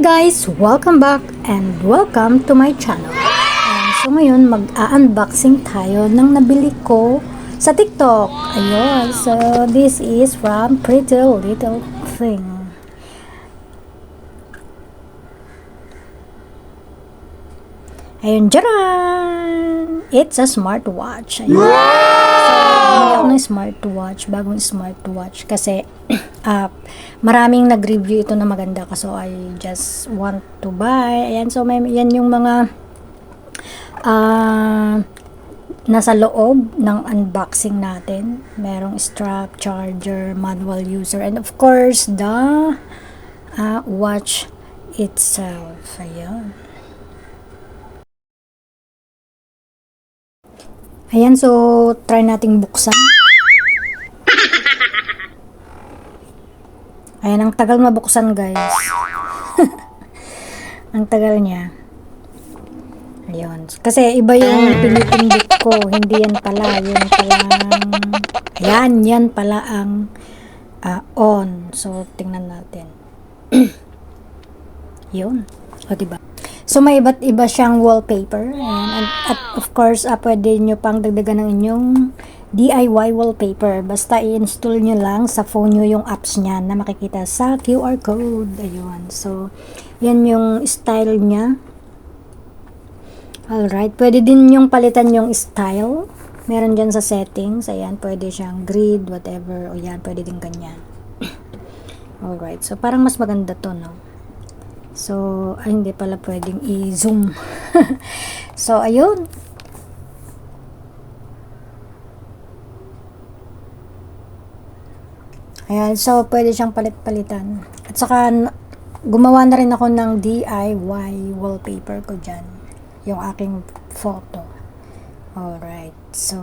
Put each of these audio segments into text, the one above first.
guys! Welcome back and welcome to my channel. Ayan, so ngayon mag-unboxing tayo ng nabili ko sa TikTok. Ayun, so this is from Pretty Little Thing. Ayun, jaran! It's a smartwatch. Ayun. So, bumili ako ng smartwatch, bagong smartwatch. Kasi, ah, maraming nag-review ito na maganda. So, I just want to buy. Ayan, so, may, yan yung mga ah, nasa loob ng unboxing natin. Merong strap, charger, manual user, and of course, the ah, watch itself. Ayan. Ayan, so try nating buksan. Ayan, ang tagal mabuksan guys. ang tagal niya. Ayun. Kasi iba yung pinipindot ko. Hindi yan pala. Yun pala. Ayan, yan pala ang ah, on. So, tingnan natin. Yun. O, diba? So, may iba't iba siyang wallpaper. Ayan. At, at of course, ah, pwede nyo pang dagdagan ng inyong DIY wallpaper. Basta i-install nyo lang sa phone nyo yung apps niya na makikita sa QR code. Ayun. So, yan yung style niya. Alright. Pwede din yung palitan yung style. Meron dyan sa settings. Ayan. Pwede siyang grid, whatever. O yan. Pwede din ganyan. Alright. So, parang mas maganda to, no? So, ay, hindi pala pwedeng i-zoom. so, ayun. Ayan, so pwede siyang palit-palitan. At saka, gumawa na rin ako ng DIY wallpaper ko dyan. Yung aking photo. Alright, so,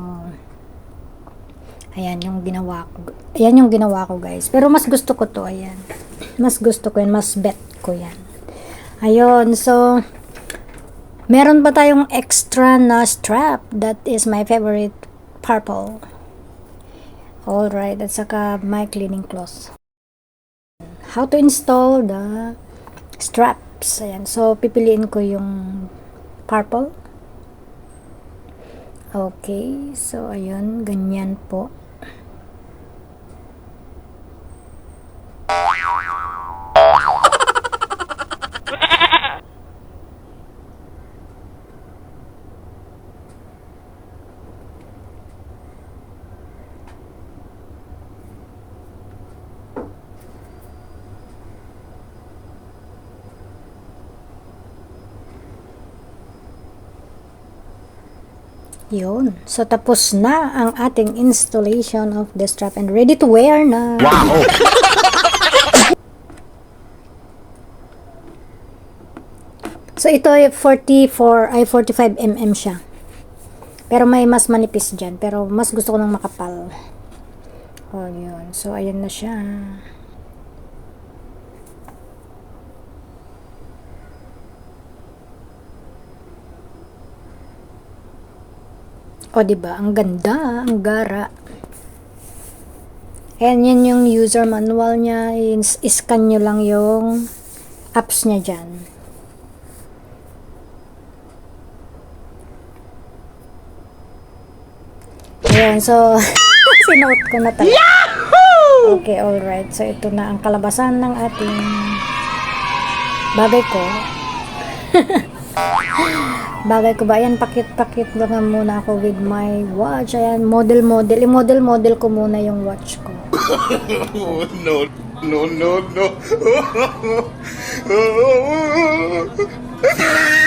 ayan yung ginawa ko. Ayan yung ginawa ko guys. Pero mas gusto ko to, ayan. Mas gusto ko yan, mas bet ko yan. Ayun, so, meron pa tayong extra na strap. That is my favorite purple. Alright, at saka my cleaning cloth. How to install the straps. Ayan, so pipiliin ko yung purple. Okay, so ayun, ganyan po. Yun. So, tapos na ang ating installation of the strap and ready to wear na. Wow! So, ito ay 44, ay 45 mm siya. Pero may mas manipis dyan. Pero mas gusto ko ng makapal. Oh, yun. So, ayan na siya. O, di ba Ang ganda. Ang gara. Ayan, yan yung user manual niya. Is- Iscan nyo lang yung apps niya dyan. Ayan, so, sinuot ko na talaga. Okay, alright. So, ito na ang kalabasan ng ating bagay ko. bagay ko ba? Ayan, pakit-pakit lang muna ako with my watch. Ayan, model-model. I-model-model ko muna yung watch ko. no, no, no, no.